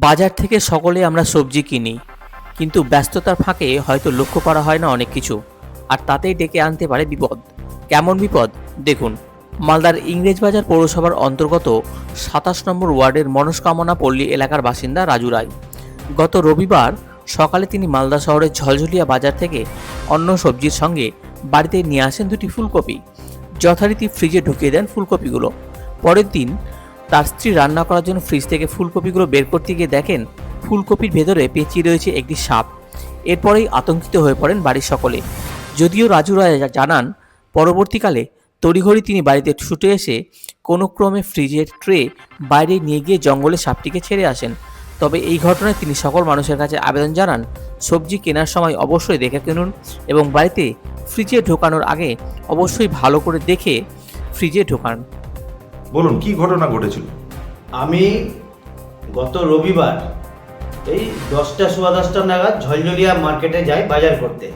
বাজার থেকে সকলে আমরা সবজি কিনি। কিন্তু ব্যস্ততার ফাঁকে হয়তো লক্ষ্য করা হয় না অনেক কিছু। আর তাতেই ডেকে আনতে পারে বিপদ। কেমন বিপদ? দেখুন, মালদার ইংরেজবাজার পৌরসভার অন্তর্গত সাতাশ নম্বর ওয়ার্ডের মনস্কামনা পল্লী এলাকার বাসিন্দা রাজু রায়। গত রবিবার সকালে তিনি মালদা শহরের ঝলঝলিয়া বাজার থেকে অন্য সবজির সঙ্গে বাড়িতে নিয়ে আসেন দুটি ফুলকপি। যথারীতি ফ্রিজে ঢুকিয়ে দেন ফুলকপিগুলো। পরের দিন তার স্ত্রী রান্না করার জন্য ফ্রিজ থেকে ফুলকপিগুলো বের করতে গিয়ে দেখেন ফুলকপির ভেতরে পেঁচিয়ে রয়েছে একটি সাপ। এরপরেই আতঙ্কিত হয়ে পড়েন বাড়ির সকলে। যদিও রাজু রায় জানান, পরবর্তীকালে তড়িঘড়ি তিনি বাড়িতে ছুটে এসে কোনো ক্রমে ফ্রিজের ট্রে বাইরে নিয়ে গিয়ে জঙ্গলে সাপটিকে ছেড়ে আসেন। তবে এই ঘটনায় তিনি সকল মানুষের কাছে আবেদন জানান, সবজি কেনার সময় অবশ্যই দেখে কিনুন এবং বাড়িতে ফ্রিজে ঢোকানোর আগে অবশ্যই ভালো করে দেখে ফ্রিজে ঢোকান। বলুন, কি ঘটনা ঘটেছিল? আমি গত রবিবার এই দশটা সোয়া দশটা নাগাদ ঝলঝলিয়া মার্কেটে যাই বাজার করতে।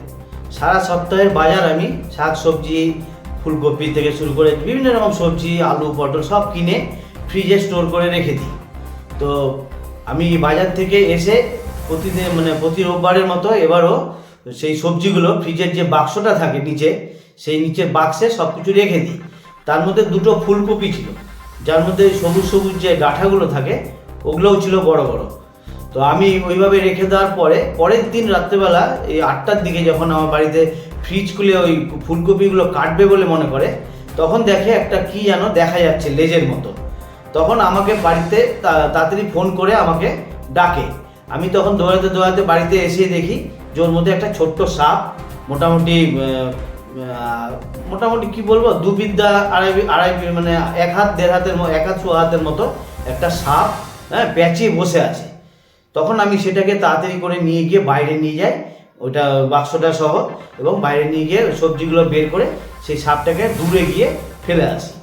সারা সপ্তাহের বাজার আমি শাক, সবজি, ফুলকপি থেকে শুরু করে বিভিন্ন রকম সবজি, আলু, পটল সব কিনে ফ্রিজে স্টোর করে রেখে দিই। তো আমি বাজার থেকে এসে প্রতিদিন মানে প্রতি রোববারের মতো এবারও সেই সবজিগুলো ফ্রিজের যে বাক্সটা থাকে নিচে, সেই নিচের বাক্সে সব কিছু রেখে দিই। তার মধ্যে দুটো ফুলকপি ছিল। যার মধ্যে সবুজ সবুজ যে ডাঁঠাগুলো থাকে, ওগুলোও ছিল বড় বড়। তো আমি ওইভাবে রেখে দেওয়ার পরে, পরের দিন রাত্রেবেলা এই আটটার দিকে যখন আমার বাড়িতে ফ্রিজ খুলে ওই ফুলকপিগুলো কাটবে বলে মনে করে, তখন দেখে একটা কি যেন দেখা যাচ্ছে লেজের মতো। তখন আমাকে বাড়িতে তাড়াতাড়ি ফোন করে আমাকে ডাকে। আমি তখন দৌড়াতে দৌড়াতে বাড়িতে এসে দেখি ওর মধ্যে একটা ছোট্ট সাপ, মোটামুটি মোটামুটি কি বলব দু বিদ্যা আড়াই আড়াই মানে এক হাত, দেড় হাতের এক হাত ছ হাতের মতো একটা সাপ হ্যাঁ প্যাঁচিয়ে বসে আছে। তখন আমি সেটাকে তাড়াতাড়ি করে নিয়ে গিয়ে বাইরে নিয়ে যাই ওটা বাক্সটা সহ, এবং বাইরে নিয়ে গিয়ে সবজিগুলো বের করে সেই সাপটাকে দূরে গিয়ে ফেলে আসি।